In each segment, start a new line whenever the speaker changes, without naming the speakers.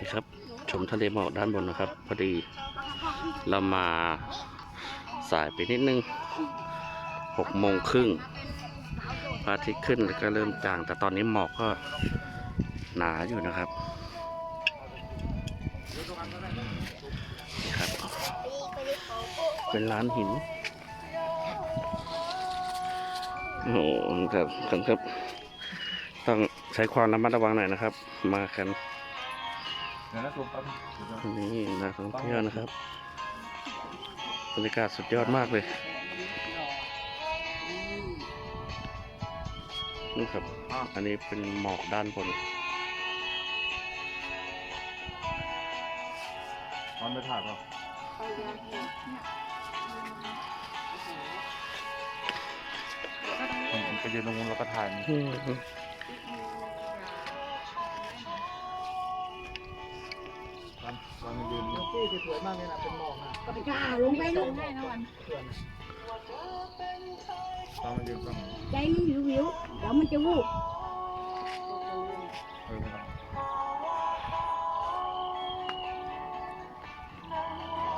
นี่ครับ ชมทะเลหมอกด้านบนนะครับ พอดีเรามาสายไปนิดนึงหกโมงครึ่งพระอาทิตย์ขึ้นแล้วก็เริ่มจาง แต่ตอนนี้หมอกก็หนาอยู่นะครับนี่ครับ เป็นร้านหิน โอ้โหครับครับครับต้องใช้ความระมัดระวังหน่อยนะครับ มากัน
เดี๋ยวนะตัวปั๊บเดี๋ยวนะ
นี่นักท่องเที่ยวนะครับบรรยากาศสุดยอดมากเลยนี่ครับ อันนี้เป็นหมอกด้านบน
ตอนไปถ่ายป่ะผมไปยืนตรงนู้นแล้วก็ถ่ายมัน
ที่สวยมากเลยนะเป็นหมอกนะ
ก็ไปกล้าลงไปลูก
ตอนมันยืนต้อง
ใจมันวิววิวๆเดี๋ยวมันจะวูบ
เออไม่ต้อง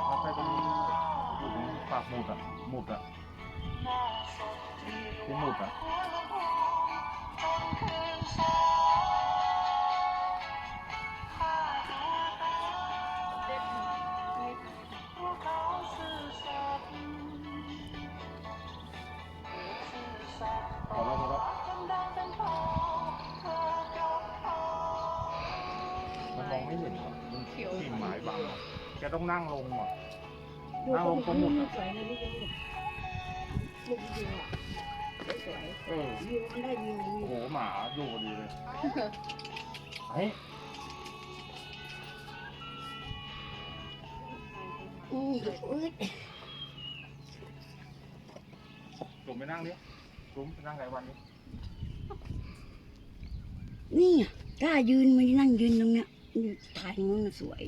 เอาไปตรงอยู่ตรงปากหมุดอะหมุดอะที่หมุดอะ พอแล้วพอแล้วมันมองไม่เห็นหรอกมันกิ่งไม้บังอะแกต้องนั่งลงหมด
ดู
เอา
ตรง
ตรงหม
นี้
ด
สวยเลยนี่ลูกลูกวิวอะสวย
เออ
วิวมันได้วิววิ
โอ้
ว
โหหมาดูพอดีเลยเฮ้ย
อืมอืด
จุ่มไปนั่งดิ ซุ้มไปนั่งหลายวันนี้
นี่กล้ายืนไม่นั่งยืนตรงเนี้ยนี่ถ่ายมันสวย